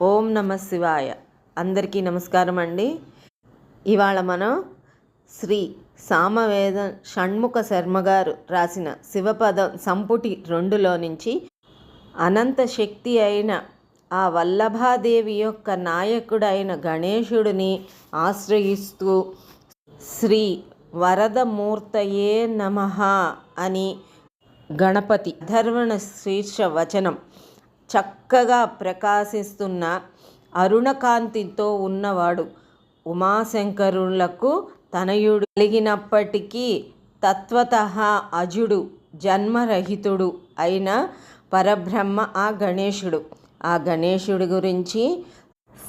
ఓం నమ శివాయ. అందరికీ నమస్కారం అండి. ఇవాళ మనం శ్రీ సామవేద షణ్ముఖ శర్మ గారు రాసిన శివపదం సంపుటి రెండులో నుంచి అనంత శక్తి అయిన ఆ వల్లభాదేవి యొక్క నాయకుడైన గణేశుడిని ఆశ్రయిస్తూ శ్రీ వరదమూర్తయే నమ అని గణపతి ధర్వణ శీర్ష వచనం చక్కగా ప్రకాశిస్తున్న అరుణకాంతితో ఉన్నవాడు ఉమాశంకరులకు తనయుడు కలిగినప్పటికీ తత్వత అజుడు జన్మరహితుడు అయిన పరబ్రహ్మ ఆ గణేశుడు. ఆ గణేశుడి గురించి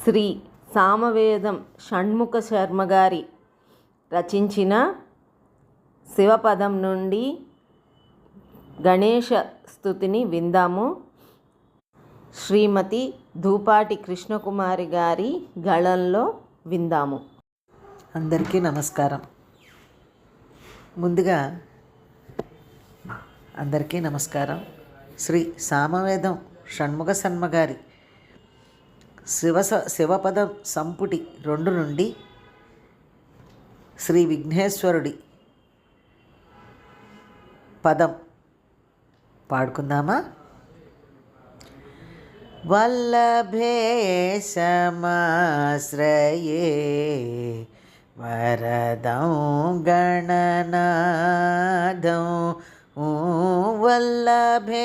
శ్రీ సామవేదం షణ్ముఖ శర్మ గారి రచించిన శివపదం నుండి గణేష స్థుతిని విందాము. శ్రీమతి ధూపాటి కృష్ణకుమారి గారి గళంలో విందాము. అందరికీ నమస్కారం. ముందుగా అందరికీ నమస్కారం. శ్రీ సామవేదం షణ్ముఖ శర్మ గారి శివ శివపదం సంపుటి రెండు నుండి శ్రీ విఘ్నేశ్వరుడి పదం పాడుకుందామా? वल्लभेशमाश्रये वरदं गणनादं वल्लभेशमाश्रये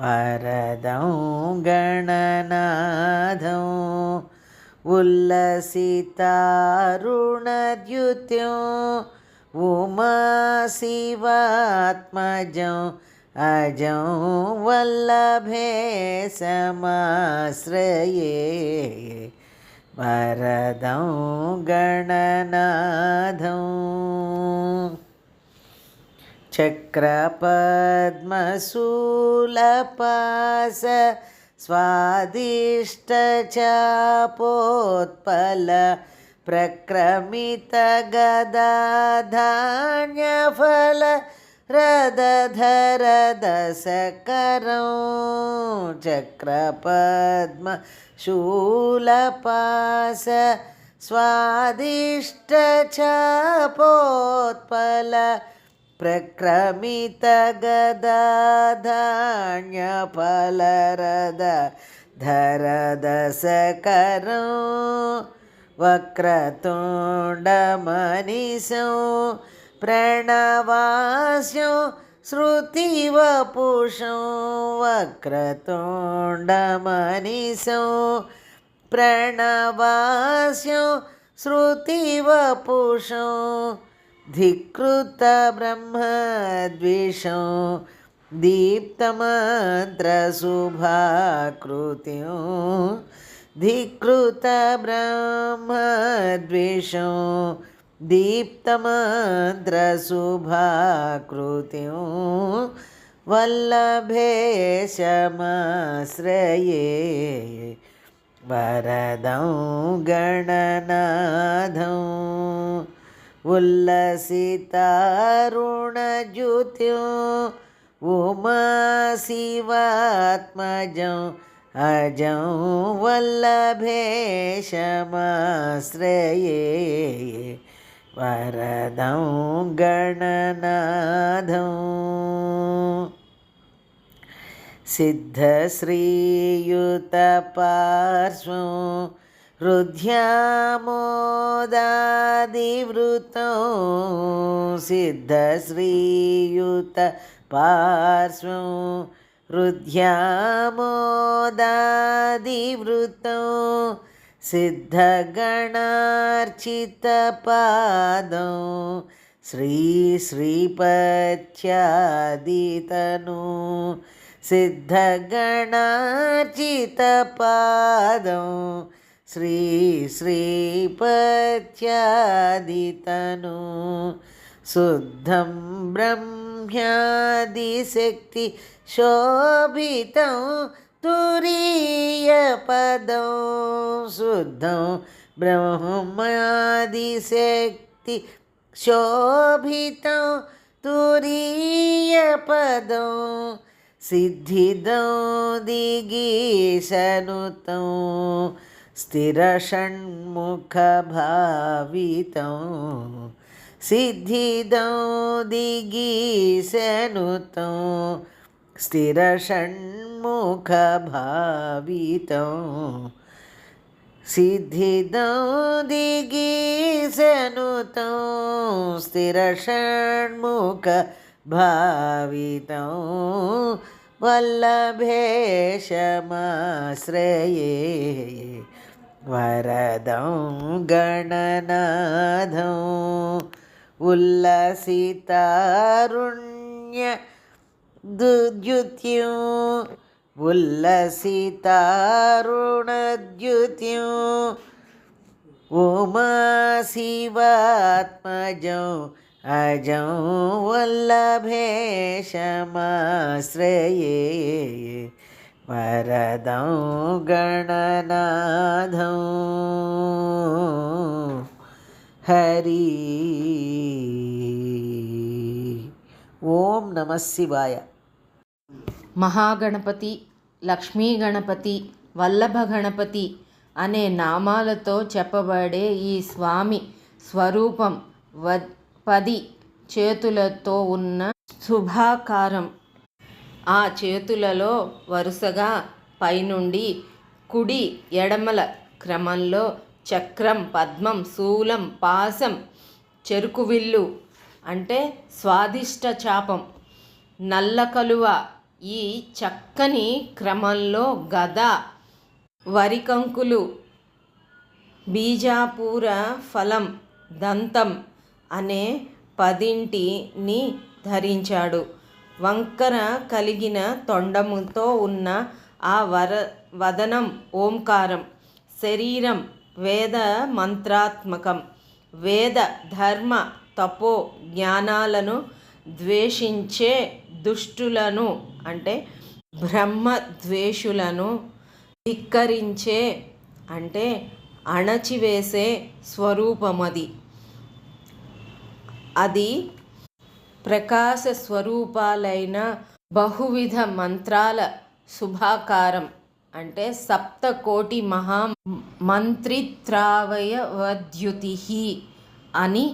वरदं गणनादं उल्लसितारुणद्युत्यं उमा शिवात्मजं అజం వల్లభే సమాశ్రయే వరదం గణనాథం చక్రపద్మశూలపాస స్వాదిష్టచాపోత్పల ప్రక్రమితగదాధాన్యఫల रदधर दशकरौ चक्रपद्मशूलपास स्वादिष्टचापोत्पल प्रक्रमितगदाधान्यफलरद धरदशकरौ वक्रतुण्डमनिषौ प्रणवास्यो श्रुतिवपुषो वक्रतोण्डमनिषो प्रणवास्यो श्रुतिवपुषो धिकृतब्रह्मद्विषो दीप्तमन्त्रशुभाकृत्यो धिकृतब्रह्मद्विषो दीप्तमन्त्रशुभाकृतिं वल्लभे शमाश्रये वरदं गणनाधौ उल्लसितारुणज्युत्यो उमा शिवात्मजौ अजं वल्लभेशमाश्रये వరదం గణనాథం. సిద్ధశ్రీయుతపార్శ్వం హృద్యామోదాదివృతం సిద్ధశ్రీయుత పార్శ్వం హృద్యామోదాదివృతం सिद्धगणार्चितपादं श्रीश्रीपथ्यादितनु सिद्धगणार्चितपादं श्रीश्रीपथ्यादितनु शुद्धं ब्रह्म्यादिशक्ति తురీయపదం శుద్ధం బ్రహ్మాదిశక్తి శోభితం తురీయపదం సిద్ధిదం దిగీశనుతం స్థిరషణ్ముఖభావితం సిద్ధిదం దిగీశనుతం స్థిరషణ్ముఖభావితం సిద్ధిదౌ దిగీశనుతం స్థిరషణ్ముఖ భావితం. వల్లభేషమాశ్రయే వరదం గణనాథం. दुद्युत्यु। उल्लसितारुणद्युत्यु। उमा शिवात्मजौ अजौ वल्लभेशमाश्रये वरदौ गणनाधौ। हरि। ॐ नमः शिवाय। మహాగణపతి లక్ష్మీ గణపతి వల్లభ గణపతి అనే నామాలతో చెప్పబడే ఈ స్వామి స్వరూపం వ పది చేతులతో ఉన్న శుభాకారం. ఆ చేతులలో వరుసగా పైనుండి కుడి ఎడమల క్రమంలో చక్రం పద్మం శూలం పాసం చెరుకు విల్లు అంటే స్వాదిష్ట చాపం నల్ల కలువ ఈ చక్కని క్రమంలో గద వరికంకులు బీజాపూర ఫలం దంతం అనే పదింటిని ధరించాడు. వంకర కలిగిన తొండముతో ఉన్న ఆ వర వదనం ఓంకారం శరీరం వేద మంత్రాత్మకం వేద ధర్మ తపో జ్ఞానాలను ద్వేషించే దుష్టులను అంటే బ్రహ్మ ద్వేషులను ధిక్కరించే అంటే అణచివేసే స్వరూపమది. అది ప్రకాశ స్వరూపాలైన బహువిధ మంత్రాల శుభాకారం అంటే సప్తకోటి మహా మంత్రిత్రావయవద్యుతి అని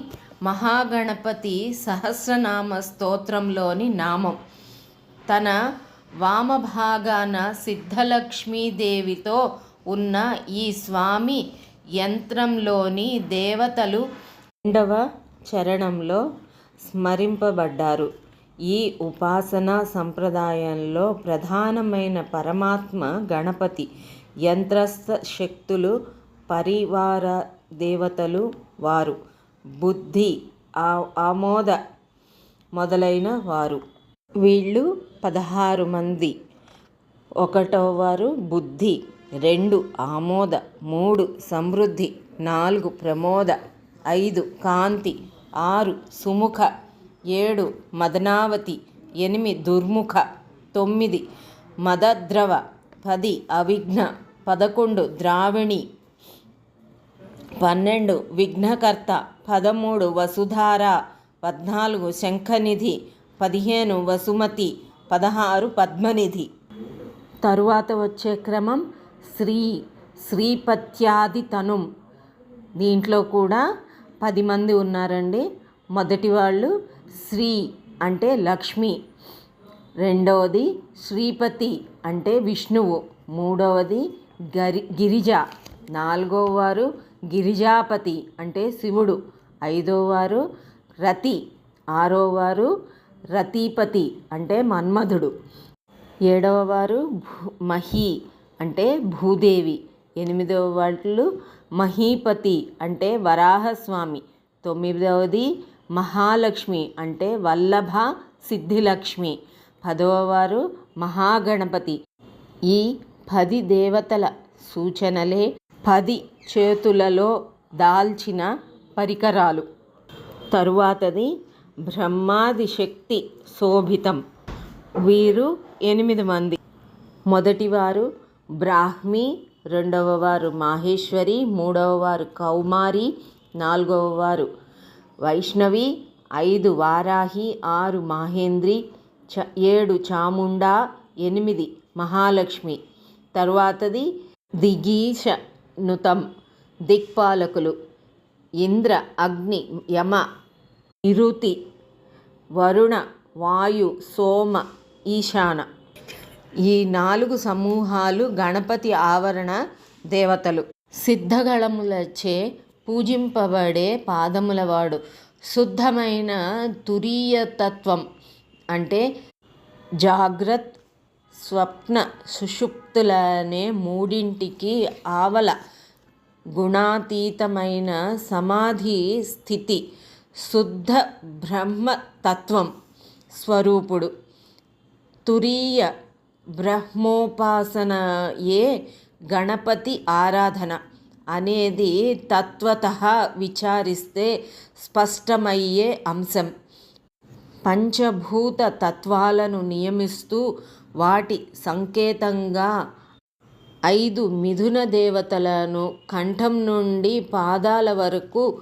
మహాగణపతి సహస్రనామ స్తోత్రంలోని నామం. తన వామభాగాన సిద్ధలక్ష్మీదేవితో ఉన్న ఈ స్వామి యంత్రంలోని దేవతలు రెండవ చరణంలో స్మరింపబడ్డారు. ఈ ఉపాసన సంప్రదాయంలో ప్రధానమైన పరమాత్మ గణపతి. యంత్రస్థ శక్తులు పరివార దేవతలు వారు. బుద్ధి ఆ ఆమోద మొదలైన వారు. వీళ్ళు పదహారు మంది. ఒకటో వారు బుద్ధి రెండు ఆమోద మూడు సమృద్ధి నాలుగు ప్రమోద ఐదు కాంతి ఆరు సుముఖ ఏడు మదనావతి ఎనిమిది దుర్ముఖ తొమ్మిది మదద్రవ పది అవిఘ్న పదకొండు ద్రావిణి పన్నెండు విఘ్నకర్త పదమూడు వసుధార పద్నాలుగు శంఖనిధి పదిహేను వసుమతి పదహారు పద్మనిధి. తరువాత వచ్చే క్రమం శ్రీ శ్రీపత్యాది తనుం దీంట్లో కూడా పది మంది ఉన్నారండి. మొదటి వాళ్ళు శ్రీ అంటే లక్ష్మి. రెండవది శ్రీపతి అంటే విష్ణువు. మూడవది గరి గిరిజ. నాలుగవ వారు గిరిజాపతి అంటే శివుడు. ఐదోవారు రతి ఆరో వారు అంటే మన్మధుడు. ఏడవ వారు భూ మహి అంటే భూదేవి. ఎనిమిదవ వాళ్ళు మహీపతి అంటే వరాహస్వామి. తొమ్మిదవది మహాలక్ష్మి అంటే వల్లభ సిద్ధిలక్ష్మి. పదవ వారు మహాగణపతి. ఈ పది దేవతల సూచనలే పది చేతులలో దాల్చిన పరికరాలు. తరువాతది బ్రహ్మాది శక్తి శోభితం. వీరు ఎనిమిది మంది. మొదటివారు బ్రాహ్మి రెండవ వారు మాహేశ్వరి మూడవ వారు కౌమారి నాలుగవ వారు వైష్ణవి ఐదు వారాహి ఆరు మాహేంద్రి చ ఏడు చాముండా ఎనిమిది మహాలక్ష్మి. తరువాతది దిగీష నుతం దిక్పాలకులు. ఇంద్ర అగ్ని యమ నిరుతి వరుణ వాయు సోమ ఈశాన. ఈ నాలుగు సమూహాలు గణపతి ఆవరణ దేవతలు. సిద్ధగళములచే పూజింపబడే పాదములవాడు. శుద్ధమైన తురీయతత్వం అంటే జాగ్రత్ స్వప్న సుషుప్తులనే మూడింటికి ఆవల గుణాతీతమైన సమాధి స్థితి శుద్ధ బ్రహ్మతత్వం స్వరూపుడు. తురీయ బ్రహ్మోపాసనయే గణపతి ఆరాధన అనేది తత్వత విచారిస్తే స్పష్టమయ్యే అంశం. పంచభూత తత్వాలను నియమిస్తూ వాటి సంకేతంగా ఐదు మిథున దేవతలను కంఠం నుండి పాదాల వరకు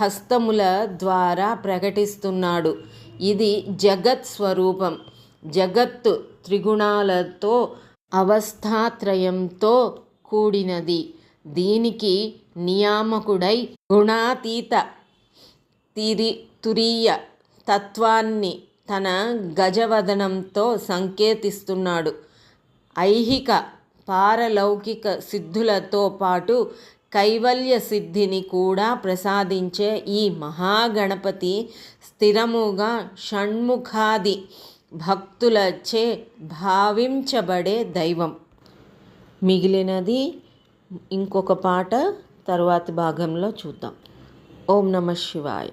హస్తముల ద్వారా ప్రకటిస్తున్నాడు. ఇది జగత్ స్వరూపం. జగత్తు త్రిగుణాలతో అవస్థాత్రయంతో కూడినది. దీనికి నియామకుడై గుణాతీత తిరి తురీయ తత్వాన్ని తన గజవదనంతో సంకేతిస్తున్నాడు. ఐహిక పారలౌకిక సిద్ధులతో పాటు కైవల్య సిద్ధిని కూడా ప్రసాదించే ఈ మహాగణపతి స్థిరముగా షణ్ముఖాది భక్తులచే భావించబడే దైవం. మిగిలినది ఇంకొక పాట తరువాతి భాగంలో చూద్దాం. ఓం నమ శివాయ.